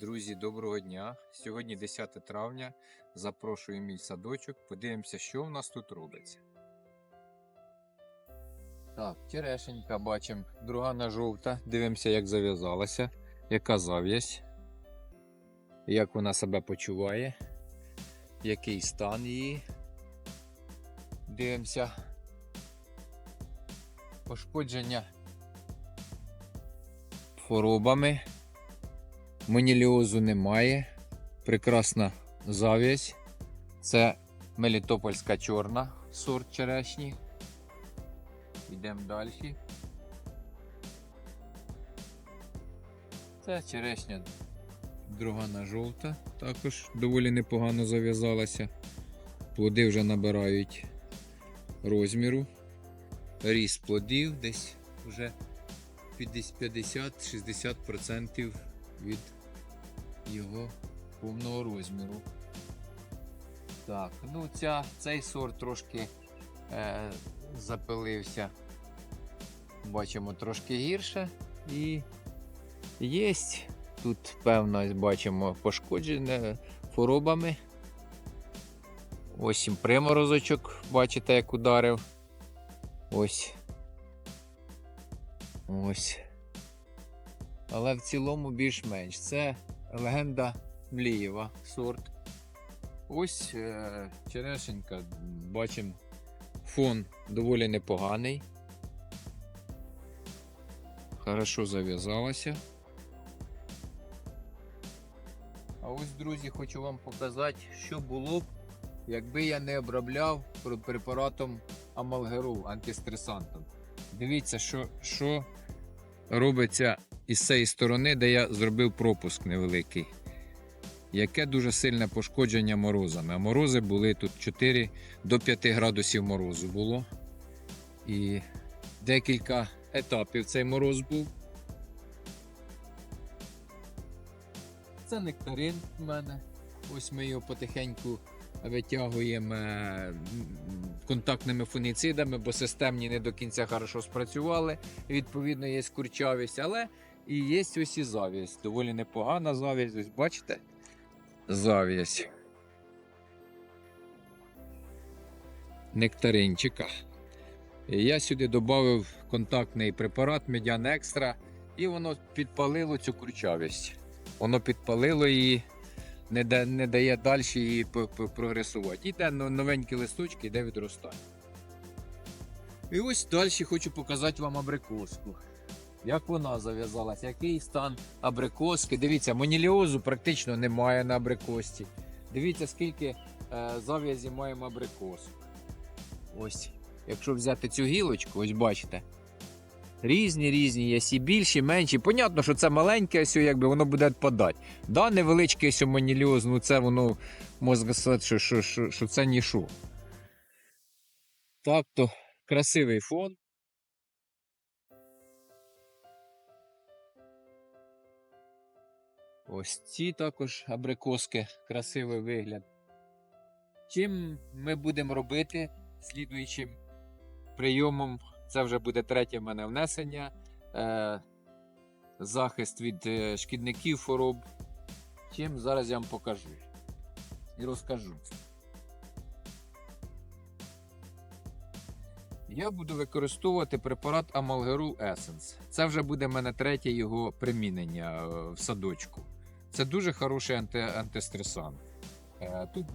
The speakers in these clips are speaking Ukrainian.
Друзі, доброго дня! Сьогодні 10 травня. Запрошую мій садочок. Подивимося, що в нас тут робиться. Так, черешенька бачимо. Другана жовта. Дивимося, як зав'язалася, яка зав'язь, як вона себе почуває, який стан її. Дивимося. Пошкодження хворобами. Моніліозу немає. Прекрасна зав'язь. Це Мелітопольська чорна сорт черешні. Йдемо далі. Це черешня другана жовта, також доволі непогано зав'язалася. Плоди вже набирають розміру. Ріст плодів десь вже 50-60% від його повного розміру. Так, ну ця, цей сорт трошки е, запилився. Бачимо трошки гірше. І є тут, певно, бачимо пошкоджене хворобами. Ось приморозочок, бачите, як ударив. Ось. Ось. Але в цілому більш-менш. Це легенда Млієва сорт. Ось е, черешенька, бачимо, фон доволі непоганий. Хорошо зав'язалася. А ось, друзі, хочу вам показати, що було б, якби я не обробляв препаратом амалгеру антистресантом. Дивіться, що, що робиться із цієї сторони, де я зробив пропуск невеликий. Яке дуже сильне пошкодження морозами. А морози були тут 4 до 5 градусів морозу було. І декілька етапів цей мороз був. Це нектарин в мене. Ось ми його потихеньку витягуємо е, контактними фуніцидами, бо системні не до кінця хорошо спрацювали. Відповідно, є курчавість, але і є ось і завість. Доволі непогана завість. Ось бачите? Завість. Нектаринчика. Я сюди додав контактний препарат Медян Екстра, і воно підпалило цю курчавість. Воно підпалило її, не, да- не дає далі її прогресувати. Іде но- новенькі листочки, йде відростання. І ось далі хочу показати вам абрикоску. Як вона зав'язалась, який стан абрикоски. Дивіться, моніліозу практично немає на абрикосці. Дивіться, скільки е, зав'язі маємо абрикосок. Ось, якщо взяти цю гілочку, ось бачите. Різні, різні, є і більші, менші. Понятно, що це маленьке, ось, якби воно буде відпадати. Да, невеличке ось моніліоз, ну це воно можна сказати, що, що, що, що це ніщо. Так то красивий фон. Ось ці також абрикоски, красивий вигляд. Чим ми будемо робити слідуючим прийомом? Це вже буде третє в мене внесення. Е, захист від е, шкідників хвороб. Чим зараз я вам покажу і розкажу. Я буду використовувати препарат Амалгеру Essence. Це вже буде в мене третє його примінення е, в садочку. Це дуже хороший анти, антистресант. Е, Тут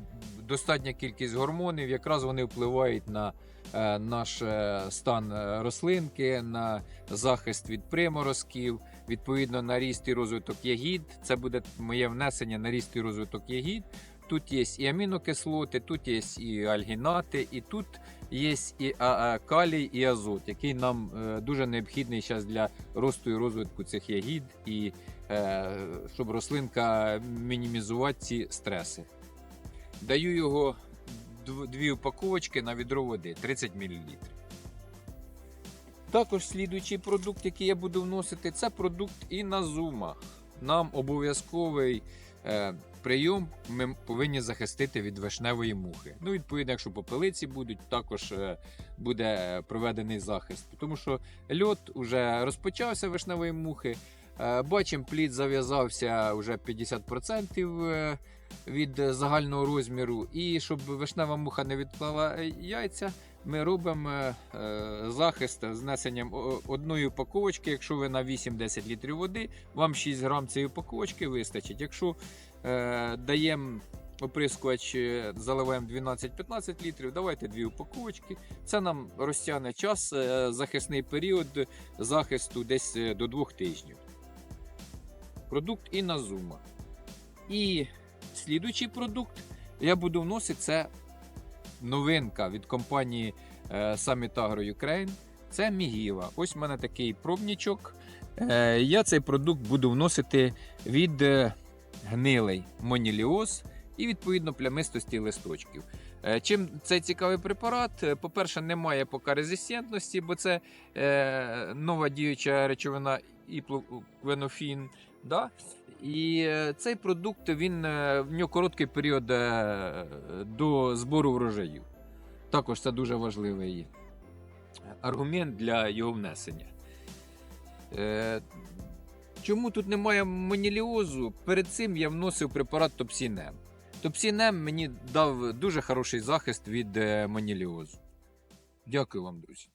достатня кількість гормонів, якраз вони впливають на е, наш е, стан рослинки, на захист від приморозків, відповідно на ріст і розвиток ягід. Це буде моє внесення на ріст і розвиток ягід. Тут є і амінокислоти, тут є і альгінати, і тут є і калій, і азот, який нам е, дуже необхідний зараз для росту і розвитку цих ягід, і е, щоб рослинка мінімізувати ці стреси. Даю його дві упаковочки на відро води 30 мл. Також слідуючий продукт, який я буду вносити, це продукт іназума. Нам обов'язковий е, прийом ми повинні захистити від вишневої мухи. Ну, відповідно, якщо попелиці будуть, також е, буде проведений захист. Тому що льот вже розпочався вишневої мухи. Е, Бачимо, плід зав'язався вже 50% е, від е, загального розміру. І щоб вишнева муха не відклала е, яйця, ми робимо е, е, захист з внесенням одної упаковочки. Якщо ви на 8-10 літрів води, вам 6 грам цієї упаковочки вистачить. Якщо е, даємо оприскувач, е, заливаємо 12-15 літрів, давайте дві упаковочки. Це нам розтягне час, е, захисний період захисту десь е, до 2 тижнів. Продукт Іназума. І слідуючий продукт я буду вносити це новинка від компанії е, Summit Agro Ukraine. Це Мігіла. Ось в мене такий пробнічок. Е, Я цей продукт буду вносити від е, гнилий моніліоз і відповідно плямистості листочків. Е, Чим цей цікавий препарат? Е, По-перше, немає поки бо це е, нова діюча речовина іплоквенофін. Да? І е, цей продукт він в нього короткий період до збору врожаїв. Також це дуже важливий аргумент для його внесення. Чому тут немає моніліозу? Перед цим я вносив препарат Топсінем. Топсінем мені дав дуже хороший захист від е, моніліозу. Дякую вам, друзі.